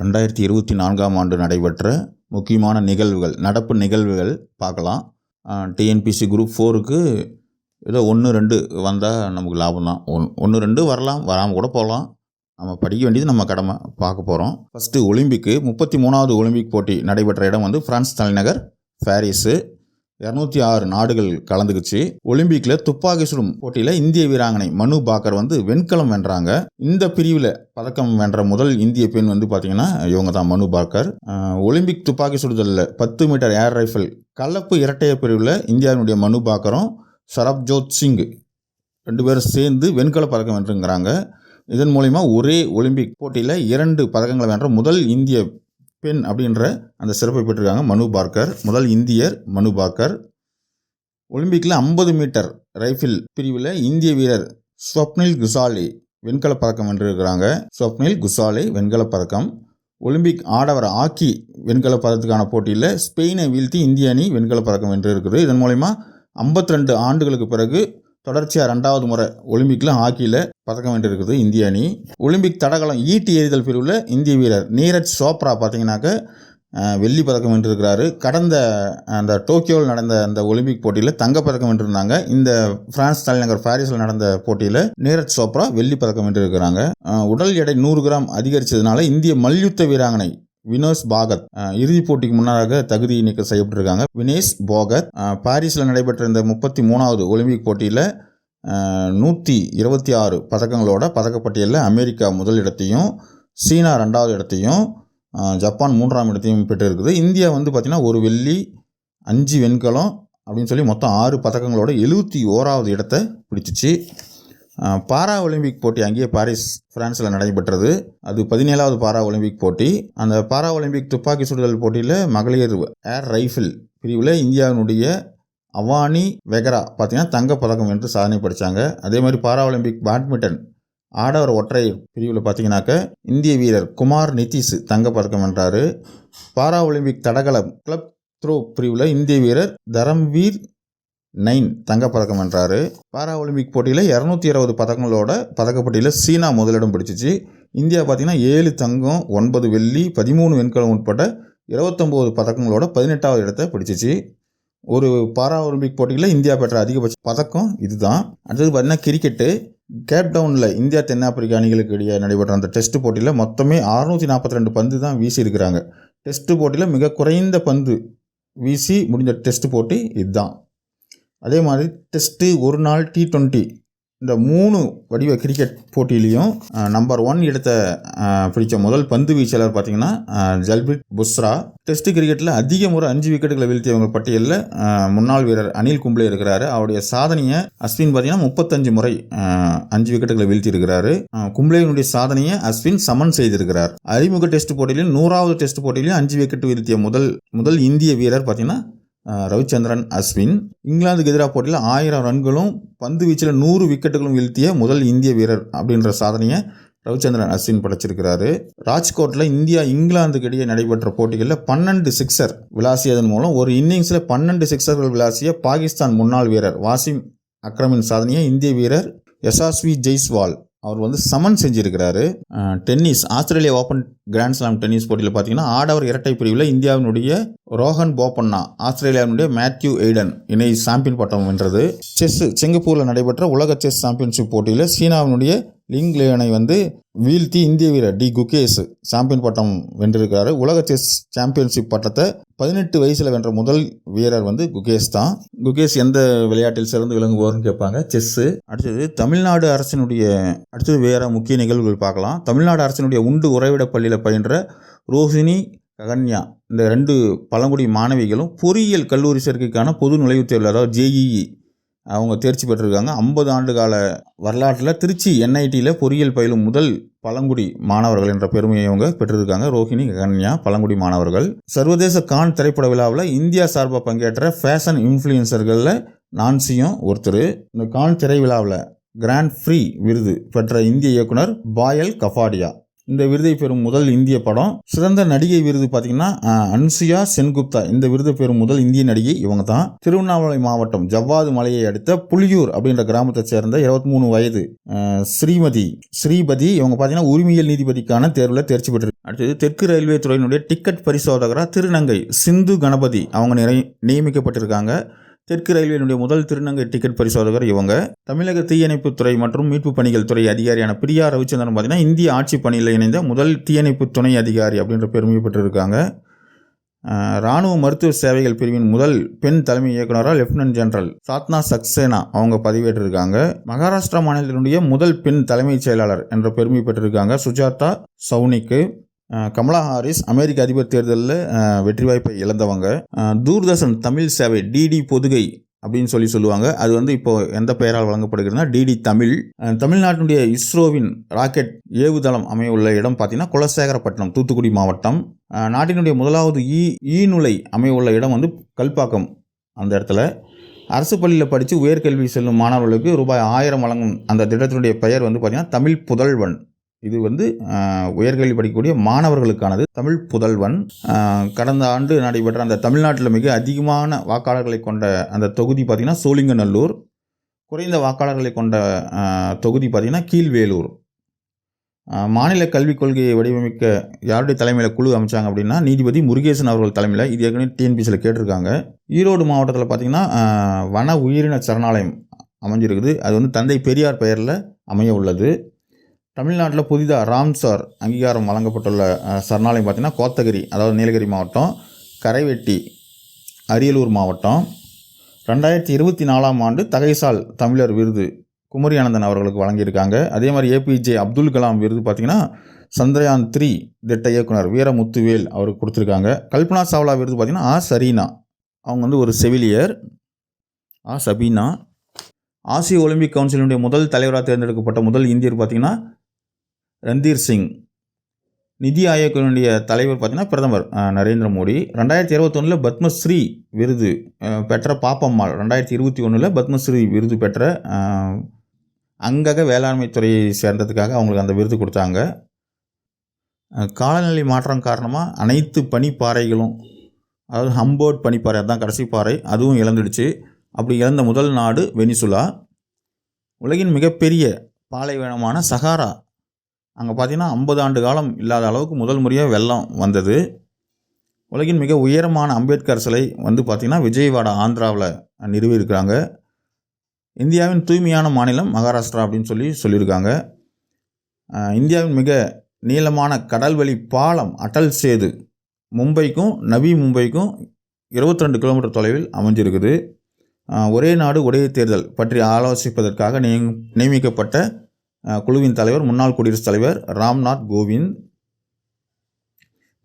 ரெண்டாயிரத்தி இருபத்தி நான்காம் ஆண்டு நடைபெற்ற முக்கியமான நிகழ்வுகள் நடப்பு நிகழ்வுகள் பார்க்கலாம். டிஎன்பிசி குரூப் ஃபோருக்கு ஏதோ ஒன்று ரெண்டு வந்தால் நமக்கு லாபம் தான். ஒன் ஒன்று ரெண்டு வரலாம் வராமல் கூட போகலாம். நம்ம படிக்க வேண்டியது நம்ம கடமை பார்க்க போகிறோம் ஃபஸ்ட்டு ஒலிம்பிக்கு முப்பத்தி மூணாவது ஒலிம்பிக் போட்டி நடைபெற்ற இடம் வந்து ஃப்ரான்ஸ் தலைநகர் பாரிஸு. இரநூத்தி ஆறு நாடுகள் கலந்துக்குச்சு. ஒலிம்பிக்கில் துப்பாக்கி சுடும் போட்டியில் இந்திய வீராங்கனை மனு பாக்கர் வந்து வெண்கலம் வென்றாங்க. இந்த பிரிவில் பதக்கம் வென்ற முதல் இந்திய பெண் வந்து பார்த்தீங்கன்னா இவங்க தான் மனு பாக்கர். ஒலிம்பிக் துப்பாக்கி சுடுதலில் பத்து மீட்டர் ஏர் ரைஃபிள் கலப்பு இரட்டையர் பிரிவில் இந்தியாவினுடைய மனு பாக்கரும் சரப்ஜோத் சிங் ரெண்டு பேரும் சேர்ந்து வெண்கல பதக்கம் வென்றுங்கிறாங்க. இதன் மூலிமா ஒரே ஒலிம்பிக் போட்டியில் இரண்டு பதக்கங்களை வென்ற முதல் இந்திய பெண் அப்படின்ற அந்த சிறப்பை பெற்றிருக்காங்க. மனு பார்க்கர் முதல் இந்தியர் மனு பார்க்கர். ஒலிம்பிக்கில் ஐம்பது மீட்டர் ரைஃபிள் பிரிவில் இந்திய வீரர் ஸ்வப்னில் குசாலி வெண்கலப் பதக்கம் வென்றிருக்கிறாங்க. ஸ்வப்னில் குசாலி வெண்கலப் பதக்கம். ஒலிம்பிக் ஆடவர் ஹாக்கி வெண்கலப் பதத்துக்கான போட்டியில் ஸ்பெயினை வீழ்த்தி இந்திய அணி வெண்கலப் பதக்கம் வென்றிருக்குது. இதன் மூலிமா 52 ஆண்டுகளுக்கு பிறகு தொடர்ச்சியாக ரெண்டாவது முறை ஒலிம்பிக்கில் ஹாக்கியில் பதக்கம் வென்றிருக்குது இந்திய அணி. ஒலிம்பிக் தடகளம் ஈட்டி எறிதல் பிரிவில் இந்திய வீரர் நீரஜ் சோப்ரா பார்த்தீங்கன்னாக்க வெள்ளி பதக்கம் வென்றிருக்கிறாரு. கடந்த அந்த டோக்கியோவில் நடந்த அந்த ஒலிம்பிக் போட்டியில் தங்கப்பதக்கம் வென்றிருந்தாங்க. இந்த பிரான்ஸ் தலைநகர் பாரிஸில் நடந்த போட்டியில் நீரஜ் சோப்ரா வெள்ளி பதக்கம் வென்றிருக்கிறாங்க. உடல் எடை நூறு கிராம் அதிகரித்ததுனால இந்திய மல்யுத்த வீராங்கனை வினோஸ் பாகத் இறுதிப் போட்டிக்கு முன்னதாக தகுதி நீக்கம் செய்யப்பட்டிருக்காங்க. வினேஷ் பாகத் பாரிஸில் நடைபெற்ற இந்த முப்பத்தி மூணாவது ஒலிம்பிக் போட்டியில் நூற்றி இருபத்தி ஆறு பதக்கங்களோட பதக்கப்பட்டியலில் அமெரிக்கா முதல் இடத்தையும் சீனா ரெண்டாவது இடத்தையும் ஜப்பான் மூன்றாம் இடத்தையும் பெற்றிருக்குது. இந்தியா வந்து பார்த்திங்கன்னா ஒரு வெள்ளி அஞ்சு வெண்கலம் அப்படின்னு சொல்லி மொத்தம் ஆறு பதக்கங்களோட எழுபத்தி ஓராவது இடத்தை பிடிச்சிச்சு. பாரா ஒலிம்பிக் போட்டி அங்கேயே பாரிஸ் பிரான்ஸில் நடைபெற்றது. அது பதினேழாவது பாரா ஒலிம்பிக் போட்டி. அந்த பாரா ஒலிம்பிக் துப்பாக்கி சுடுதல் போட்டியில் மகளிர் ஏர் ரைஃபிள் பிரிவில் இந்தியாவினுடைய அவானி வெகரா பார்த்தீங்கன்னா தங்கப் பதக்கம் என்று சாதனை படித்தாங்க அதே மாதிரி பாரா ஒலிம்பிக் பேட்மிண்டன் ஆடவர் ஒற்றை பிரிவில் பார்த்தீங்கன்னாக்க இந்திய வீரர் குமார் நிதிஷ் தங்கப் பதக்கம் வென்றார். பாரா ஒலிம்பிக் தடகளம் கிளப் த்ரோ பிரிவில் இந்திய வீரர் தரம்வீர் நைன் தங்கப்பதக்கம் வென்றார். பாரா ஒலிம்பிக் போட்டியில் இரநூத்தி இருபது பதக்கங்களோட பதக்கப்பட்டியில் சீனா முதலிடம் பிடிச்சிச்சு. இந்தியா பார்த்தீங்கன்னா ஏழு தங்கம் ஒன்பது வெள்ளி பதிமூணு வெண்கலம் உட்பட இருபத்தொம்போது பதக்கங்களோட பதினெட்டாவது இடத்த பிடிச்சிச்சு. ஒரு பாரா ஒலிம்பிக் போட்டியில் இந்தியா பெற்ற அதிகபட்ச பதக்கம் இதுதான். அடுத்தது பார்த்தீங்கன்னா கிரிக்கெட்டு. கேப்டவுனில் இந்தியா தென்னாப்பிரிக்கா அணிகளுக்கு இடையே நடைபெற்ற அந்த டெஸ்ட் போட்டியில் மொத்தமே அறுநூற்றி நாற்பத்தி ரெண்டு பந்து தான் வீசி இருக்கிறாங்க. டெஸ்ட் போட்டியில் மிக குறைந்த பந்து வீசி முடிஞ்ச டெஸ்ட் போட்டி இதுதான். அதே மாதிரி டெஸ்ட்டு ஒரு நாள் டி டுவெண்ட்டி இந்த மூணு வடிவ கிரிக்கெட் போட்டியிலையும் நம்பர் ஒன் இடத்த பிடித்த பிடிச்ச முதல் பந்து வீச்சாளர் பார்த்தீங்கன்னா அஹ், புஸ்ரா. டெஸ்ட் கிரிக்கெட்டில் அதிக முறை அஞ்சு விக்கெட்டுகளை வீழ்த்தியவங்க பட்டியலில் முன்னாள் வீரர் அனில் கும்ப்ளே இருக்கிறாரு. அவருடைய சாதனையை அஸ்வின் பார்த்தீங்கன்னா முப்பத்தஞ்சு முறை அஞ்சு விக்கெட்டுகளை வீழ்த்தியிருக்கிறாரு. இருக்கிறாரு சாதனையை அஸ்வின் சமன் செய்திருக்கிறார். அறிமுக டெஸ்ட் போட்டியிலும் நூறாவது டெஸ்ட் போட்டியிலும் அஞ்சு விக்கெட் வீழ்த்திய முதல் முதல் இந்திய வீரர் பார்த்தீங்கன்னா ரவிச்சந்திரன் அஸ்வின். இங்கிலாந்துக்கு எதிராக போட்டியில் ஆயிரம் ரன்களும் பந்து வீச்சில் நூறு விக்கெட்டுகளும் வீழ்த்திய முதல் இந்திய வீரர் அப்படின்ற சாதனையை ரவிச்சந்திரன் அஸ்வின் படைச்சிருக்கிறாரு. ராஜ்கோட்டில் இந்தியா இங்கிலாந்துக்கு இடையே நடைபெற்ற போட்டிகளில் பன்னெண்டு சிக்ஸர் விளாசியதன் மூலம் ஒரு இன்னிங்ஸில் பன்னெண்டு சிக்ஸர்கள் விளாசிய பாகிஸ்தான் முன்னாள் வீரர் வாசிம் அக்ரமின் சாதனையை இந்திய வீரர் யசாஸ்வி ஜெய்ஸ்வால் அவர் வந்து சமன் செஞ்சிருக்கிறாரு. Tennis Australia open grand slam tennis போட்டியில் பார்த்தீங்கன்னா ஆடவர் இரட்டை பிரிவில் இந்தியாவினுடைய ரோஹன் போபண்ணா ஆஸ்திரேலியாவினுடைய மேத்யூ எய்டன் இணை சாம்பியன் பட்டம் வென்றது. செஸ் சிங்கப்பூரில் நடைபெற்ற உலக செஸ் சாம்பியன்ஷிப் போட்டியில் சீனாவினுடைய லிங் லேனை வந்து வீழ்த்தி இந்திய வீரர் டி குகேஷ் சாம்பியன் பட்டம் வென்றிருக்கிறாரு. உலக செஸ் சாம்பியன்ஷிப் பட்டத்தை பதினெட்டு வயசில் வென்ற முதல் வீரர் வந்து குகேஷ் தான். குகேஷ் எந்த விளையாட்டில் சிறந்து விளங்குவோர்னு கேட்பாங்க. செஸ்ஸு அடுத்தது தமிழ்நாடு அரசினுடைய அடுத்தது வேறு முக்கிய நிகழ்வுகள் பார்க்கலாம். தமிழ்நாடு அரசினுடைய உண்டு உறைவிட பள்ளியில் பயின்ற ரோஹிணி ககன்யா. இந்த ரெண்டு பழங்குடி மாணவிகளும் பொறியியல் கல்லூரி சேர்க்கைக்கான பொது நுழைவுத் தேர்வில் அதாவது ஜேஇஇ அவங்க தேர்ச்சி பெற்றிருக்காங்க. ஐம்பது ஆண்டு கால வரலாற்றில் திருச்சி என்ஐடியில் பொறியியல் பயிலும் முதல் பழங்குடி மாணவர்கள் என்ற பெருமையை அவங்க பெற்றிருக்காங்க. ரோஹிணி கன்யா பழங்குடி மாணவர்கள். சர்வதேச கான் திரைப்பட விழாவில் இந்தியா சார்பாக பங்கேற்ற ஃபேஷன் இன்ஃப்ளூயன்சர்களில் நான்சியும் ஒருத்தர். இந்த கான் திரை விழாவில் கிராண்ட் ஃப்ரீ விருது பெற்ற இந்திய இயக்குனர் பாயல் கஃபாடியா. இந்த விருதை பெறும் முதல் இந்திய படம். சிறந்த நடிகை விருது பார்த்தீங்கன்னா அன்சியா சென்குப்தா. இந்த விருதை பெறும் முதல் இந்திய நடிகை இவங்க தான். திருவண்ணாமலை மாவட்டம் ஜவ்வாது மலையை அடுத்த புலியூர் அப்படின்ற கிராமத்தை சேர்ந்த இருபத்தி மூணு வயது ஸ்ரீமதி. ஸ்ரீபதி இவங்க பார்த்தீங்கன்னா உரிமையல் நீதிபதிக்கான தேர்வில் தேர்ச்சி பெற்று. அடுத்தது தெற்கு ரயில்வே துறையினுடைய டிக்கெட் பரிசோதகராக திருநங்கை சிந்து கணபதி. அவங்க நிறை நியமிக்கப்பட்டிருக்காங்க. தெற்கு ரயில்வேனுடைய முதல் திருநங்கை டிக்கெட் பரிசோதகர் இவங்க. தமிழக தீயணைப்புத் துறை மற்றும் மீட்புப் பணிகள் துறை அதிகாரியான பிரியா ரவிச்சந்திரன் பார்த்தீங்கன்னா இந்திய ஆட்சி பணியில் இணைந்த முதல் தீயணைப்பு துணை அதிகாரி அப்படின்ற பெருமை பெற்றிருக்காங்க. இராணுவ ராணுவ மருத்துவ சேவைகள் பிரிவின் முதல் பெண் தலைமை இயக்குனராக லெப்டினன்ட் ஜெனரல் சாத்னா சக்சேனா அவங்க பதிவேற்றிருக்காங்க. மகாராஷ்டிரா மாநிலத்தினுடைய முதல் பெண் தலைமைச் செயலாளர் என்ற பெருமை பெற்றிருக்காங்க சுஜாதா சவுனிக்கு கமலா ஹாரிஸ் அமெரிக்க அதிபர் தேர்தலில் வெற்றி வாய்ப்பை இழந்தவங்க. தூர்தர்ஷன் தமிழ் சேவை டிடி பொதுகை அப்படின்னு சொல்லி சொல்லுவாங்க. அது வந்து இப்போ எந்த பெயரால் வழங்கப்படுகிறதுனா டிடி தமிழ். தமிழ்நாட்டினுடைய இஸ்ரோவின் ராக்கெட் ஏவுதளம் அமையவுள்ள இடம் பார்த்தீங்கன்னா குலசேகரப்பட்டினம் தூத்துக்குடி மாவட்டம். நாட்டினுடைய முதலாவது ஈ ஈநுலை அமைய உள்ள இடம் வந்து கல்பாக்கம் அந்த இடத்துல. அரசு பள்ளியில் படித்து உயர்கல்வி செல்லும் மாணவர்களுக்கு ரூபாய் ஆயிரம் வழங்கும் அந்த திட்டத்தினுடைய பெயர் வந்து பார்த்திங்கன்னா தமிழ் புதல்வன். இது வந்து உயர்கல்வி படிக்கக்கூடிய மாணவர்களுக்கானது. தமிழ் புதல்வன் கடந்த ஆண்டு நடைபெற்ற அந்த தமிழ்நாட்டில் மிக அதிகமான வாக்காளர்களை கொண்ட அந்த தொகுதி பார்த்திங்கன்னா சோழிங்கநல்லூர். குறைந்த வாக்காளர்களை கொண்ட தொகுதி பார்த்திங்கன்னா கீழ்வேலூர். மாநில கல்விக் கொள்கையை வடிவமைக்க யாருடைய தலைமையில் குழு அமைச்சாங்க அப்படின்னா நீதிபதி முருகேசன் அவர்கள் தலைமையில் இது ஏற்கனவே டிஎன்பிசியில் கேட்டிருக்காங்க. ஈரோடு மாவட்டத்தில் பார்த்திங்கன்னா வன உயிரின சரணாலயம் அமைஞ்சிருக்குது. அது வந்து தந்தை பெரியார் பெயரில் அமைய உள்ளது. தமிழ்நாட்டில் புதிதாக ராம்சார் அங்கீகாரம் வழங்கப்பட்டுள்ள சரணாலயம் பார்த்திங்கன்னா கோத்தகிரி அதாவது நீலகிரி மாவட்டம் கரைவெட்டி அரியலூர் மாவட்டம். ரெண்டாயிரத்தி இருபத்தி நாலாம் ஆண்டு தகைசால் தமிழர் விருது குமரி ஆனந்தன் அவர்களுக்கு வழங்கியிருக்காங்க. அதே மாதிரி ஏபிஜே அப்துல் கலாம் விருது பார்த்திங்கன்னா சந்திரயான் த்ரீ திட்ட இயக்குனர் வீரமுத்துவேல் அவருக்கு கொடுத்துருக்காங்க. கல்பனா சாவ்லா விருது பார்த்திங்கன்னா ஆ சரீனா. அவங்க வந்து ஒரு செவிலியர். ஆ சபீனா. ஆசிய ஒலிம்பிக் கவுன்சிலினுடைய முதல் தலைவராக தேர்ந்தெடுக்கப்பட்ட முதல் இந்தியர் பார்த்திங்கன்னா ரந்தீர் சிங். நிதி ஆயோக்கினுடைய தலைவர் பார்த்தீங்கன்னா பிரதமர் நரேந்திர மோடி. ரெண்டாயிரத்தி இருபத்தொன்னில் பத்மஸ்ரீ விருது பெற்ற பாப்பம்மாள். ரெண்டாயிரத்தி இருபத்தி ஒன்றில் பத்மஸ்ரீ விருது பெற்ற அங்கக வேளாண்மை துறையை சேர்ந்ததுக்காக அவங்களுக்கு அந்த விருது கொடுத்தாங்க. காலநிலை மாற்றம் காரணமாக அனைத்து பனிப்பாறைகளும் அதாவது ஹம்போர்ட் பனிப்பாறை அதுதான் கடைசி பாறை அதுவும் இழந்துடுச்சு. அப்படி இழந்த முதல் நாடு வெனிசுலா. உலகின் மிகப்பெரிய பாலைவனமான சகாரா அங்கே பார்த்தீங்கன்னா ஐம்பது ஆண்டு காலம் இல்லாத அளவுக்கு முதல் முறையாக வெள்ளம் வந்தது. உலகின் மிக உயரமான அம்பேத்கர் சிலை வந்து பார்த்திங்கன்னா விஜயவாடா ஆந்திராவில் நிறுவியிருக்கிறாங்க. இந்தியாவின் தூய்மையான மாநிலம் மகாராஷ்டிரா அப்படின்னு சொல்லி சொல்லியிருக்காங்க. இந்தியாவின் மிக நீளமான கடல்வழி பாலம் அடல் சேது மும்பைக்கும் நவி மும்பைக்கும் 22 கிலோமீட்டர் தொலைவில் அமைஞ்சிருக்குது. ஒரே நாடு ஒரே தேர்தல் பற்றி ஆலோசிப்பதற்காக நியமிக்கப்பட்ட குழுவின் தலைவர் முன்னாள் குடியரசுத் தலைவர் ராம்நாத் கோவிந்த்.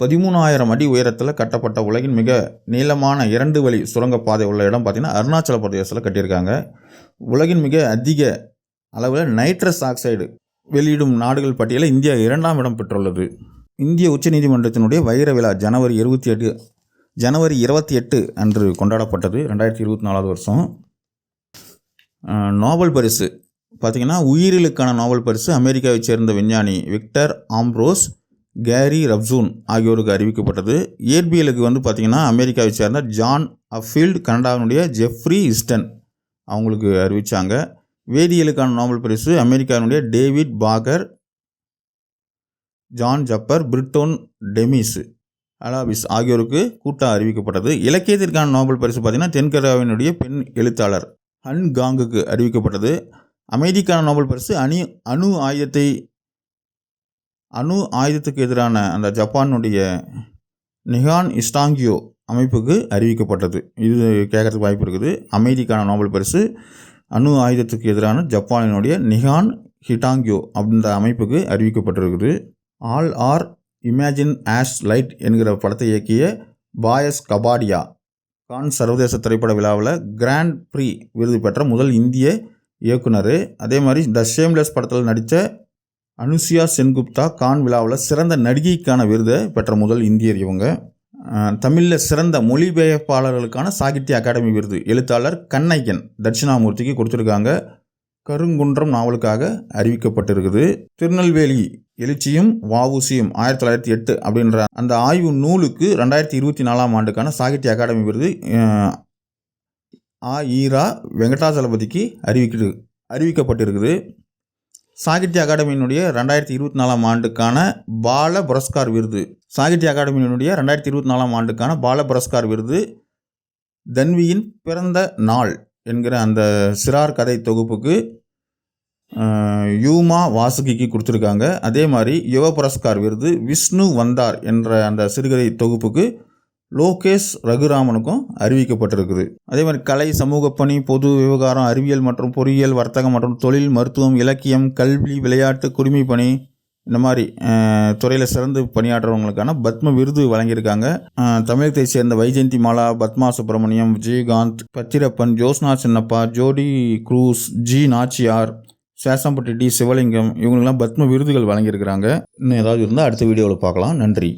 பதிமூணாயிரம் அடி உயரத்தில் கட்டப்பட்ட உலகின் மிக நீளமான இரண்டு வழி சுரங்கப்பாதை உள்ள இடம் பார்த்திங்கன்னா அருணாச்சல பிரதேசத்தில் கட்டியிருக்காங்க. உலகின் மிக அதிக அளவில் நைட்ரஸ் ஆக்சைடு வெளியிடும் நாடுகள் பட்டியலில் இந்தியா இரண்டாம் இடம் பெற்றுள்ளது. இந்திய உச்சநீதிமன்றத்தினுடைய வைர விழா ஜனவரி இருபத்தி எட்டு ஜனவரி இருபத்தி எட்டு அன்று கொண்டாடப்பட்டது ரெண்டாயிரத்தி இருபத்தி நாலாவது வருஷம். நோபல் பரிசு பார்த்திங்கன்னா உயிரியலுக்கான நோபல் பரிசு அமெரிக்காவைச் சேர்ந்த விஞ்ஞானி விக்டர் ஆம்ப்ரோஸ் கேரி ரப்சூன் ஆகியோருக்கு அறிவிக்கப்பட்டது. இயற்பியலுக்கு வந்து பார்த்திங்கன்னா அமெரிக்காவைச் சேர்ந்த ஜான் அஃபீல்டு கனடாவினுடைய ஜெஃப்ரி இஸ்டன் அவங்களுக்கு அறிவித்தாங்க வேதியியலுக்கான நோபல் பரிசு அமெரிக்காவினுடைய David Baker John Jumper பிரிட்டோன் Demis Hassabis ஆகியோருக்கு கூட்டம் அறிவிக்கப்பட்டது. இலக்கியத்திற்கான நோபல் பரிசு பார்த்திங்கன்னா தென்கொரியாவினுடைய பெண் எழுத்தாளர் ஹன் காங்குக்கு அறிவிக்கப்பட்டது. அமைதிக்கான நோபல் பரிசு அணி அணு ஆயுதத்தை அணு ஆயுதத்துக்கு எதிரான அந்த ஜப்பானுடைய நிஹான் இஸ்டாங்கியோ அமைப்புக்கு அறிவிக்கப்பட்டது. இது கேட்கறதுக்கு வாய்ப்பு இருக்குது. அமைதிக்கான நோபல் பரிசு அணு ஆயுதத்துக்கு எதிரான ஜப்பானினுடைய நிஹான் ஹிட்டாங்கியோ அப்படின்ற அமைப்புக்கு அறிவிக்கப்பட்டிருக்குது. All are imagine as light என்கிற படத்தை இயக்கிய பாயஸ் கபாடியா கான் சர்வதேச திரைப்பட விழாவில் கிராண்ட் ப்ரீ விருது பெற்ற முதல் இந்திய இயக்குனர். அதே மாதிரி த ஷேம்லெஸ் படத்தில் நடித்த அனுசியா சென்குப்தா கான் விழாவில் சிறந்த நடிகைக்கான விருதை பெற்ற முதல் இந்தியர் இவங்க. தமிழில் சிறந்த மொழிபெயர்ப்பாளர்களுக்கான சாகித்ய அகாடமி விருது. எழுத்தாளர் கண்ணையன் தட்சிணாமூர்த்திக்கு கொடுத்துருக்காங்க. கருங்குன்றம் நாவலுக்காக அறிவிக்கப்பட்டிருக்குது. திருநெல்வேலி எழுச்சியும் வஉசியும் ஆயிரத்தி தொள்ளாயிரத்தி எட்டு அப்படின்ற அந்த ஆய்வு நூலுக்கு ரெண்டாயிரத்தி இருபத்தி நாலாம் ஆண்டுக்கான சாகித்ய அகாடமி விருது ஆ ஈரா வெங்கடாசலபதிக்கு அறிவிக்கிறது அறிவிக்கப்பட்டிருக்குது. சாகித்ய அகாடமியினுடைய ரெண்டாயிரத்தி இருபத்தி நாலாம் ஆண்டுக்கான பால புரஸ்கார் விருது. சாகித்ய அகாடமியினுடைய ரெண்டாயிரத்தி இருபத்தி நாலாம் ஆண்டுக்கான பால புரஸ்கார் விருது தன்வியின் பிறந்த நாள் என்கிற அந்த சிறார் கதை தொகுப்புக்கு யூமா வாசுகிக்கு கொடுத்துருக்காங்க. அதே மாதிரி யுவ புரஸ்கார் விருது விஷ்ணு வந்தார் என்ற அந்த சிறுகதை தொகுப்புக்கு லோகேஷ் ரகுராமனுக்கும் அறிவிக்கப்பட்டிருக்குது. அதே மாதிரி கலை சமூக பணி பொது விவகாரம் அறிவியல் மற்றும் பொறியியல் வர்த்தகம் மற்றும் தொழில் மருத்துவம் இலக்கியம் கல்வி விளையாட்டு குடிமை பணி இந்த மாதிரி துறையில் சிறந்து பணியாற்றுறவங்களுக்கான பத்ம விருது வழங்கியிருக்காங்க. தமிழகத்தை சேர்ந்த வைஜெயந்தி மாலா பத்மா சுப்பிரமணியம் விஜயகாந்த் பத்திரப்பன் ஜோஸ்னா சின்னப்பா ஜோடி க்ரூஸ் ஜி நாச்சியார் சேசம்பட்டி டி சிவலிங்கம் இவங்களுக்கெல்லாம் பத்ம விருதுகள் வழங்கியிருக்கிறாங்க. இன்னும் ஏதாவது இருந்தால் அடுத்த வீடியோவில் பார்க்கலாம். நன்றி.